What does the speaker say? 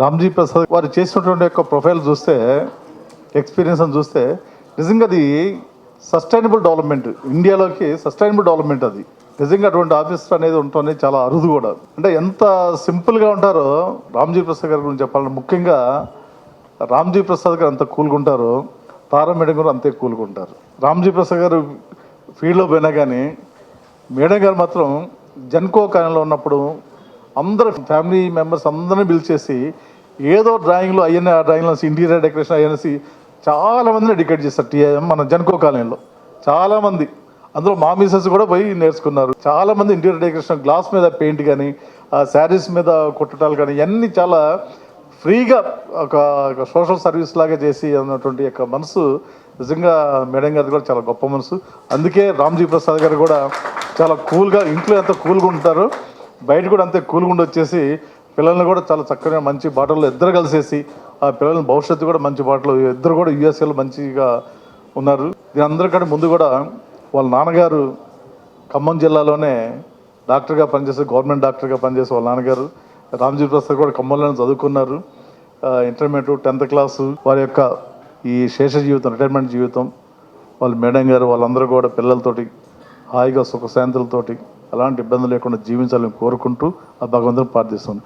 రామ్జీ ప్రసాద్ వారు చేసినటువంటి యొక్క ప్రొఫైల్ చూస్తే ఎక్స్పీరియన్స్ అని చూస్తే నిజంగా అది సస్టైనబుల్ డెవలప్మెంట్ ఇండియాలోకి సస్టైనబుల్ డెవలప్మెంట్ అది. నిజంగా అటువంటి ఆఫీసర్ అనేది ఉంటుంది చాలా అరుదు కూడా. అంటే ఎంత సింపుల్గా ఉంటారో రామ్జీ ప్రసాద్ గారి గురించి చెప్పాలంటే ముఖ్యంగా రామ్జీ ప్రసాద్ గారు అంత కూలుకుంటారు తారా మేడం గారు అంతే కూలుకుంటారు రామ్జీ ప్రసాద్ గారు ఫీల్డ్లో పోయినా కానీ మేడం గారు మాత్రం జన్కో కాలంలో ఉన్నప్పుడు అందరు ఫ్యామిలీ మెంబర్స్ అందరిని పిలిచేసి ఏదో డ్రాయింగ్లో అయ్యన్న ఆ డ్రాయింగ్లో ఇంటీరియర్ డెకరేషన్ అయ్యనేసి చాలా మందిని డెడికేట్ చేస్తారు టీఐఎం మన జన్కో కాలనీలో. చాలామంది అందులో మా మిసెస్ కూడా పోయి నేర్చుకున్నారు. చాలా మంది ఇంటీరియర్ డెకరేషన్ గ్లాస్ మీద పెయింట్ కానీ శారీస్ మీద కుట్టడాలు కానీ ఇవన్నీ చాలా ఫ్రీగా ఒక సోషల్ సర్వీస్ లాగా చేసి అన్నటువంటి యొక్క మనసు నిజంగా మేడం గారిది కూడా చాలా గొప్ప మనసు. అందుకే రామ్జీ ప్రసాద్ గారు కూడా చాలా కూల్గా ఇంట్లో ఎంత కూల్గా ఉంటారో బయట కూడా అంతే కూల్గా ఉండి వచ్చేసి పిల్లల్ని కూడా చాలా చక్కగా మంచి బాటల్లో ఇద్దరు కలిసేసి ఆ పిల్లల భవిష్యత్తు కూడా మంచి బాటలో ఇద్దరు కూడా యూఎస్ఏలో మంచిగా ఉన్నారు. దీని అందరికంటే ముందు కూడా వాళ్ళ నాన్నగారు ఖమ్మం జిల్లాలోనే డాక్టర్గా పనిచేసే గవర్నమెంట్ డాక్టర్గా పనిచేసే వాళ్ళ నాన్నగారు రామ్జీ ప్రసాద్ కూడా ఖమ్మంలోనే చదువుకున్నారు. ఇంటర్మీడియట్ టెన్త్ క్లాసు వారి యొక్క ఈ శేష జీవితం రిటైర్మెంట్ జీవితం వాళ్ళ మేడం గారు వాళ్ళందరూ కూడా పిల్లలతోటి హాయిగా సుఖశాంతులతోటి అలాంటి ఇబ్బందులు లేకుండా జీవించాలని కోరుకుంటూ ఆ భగవంతుని ప్రార్థిస్తుంది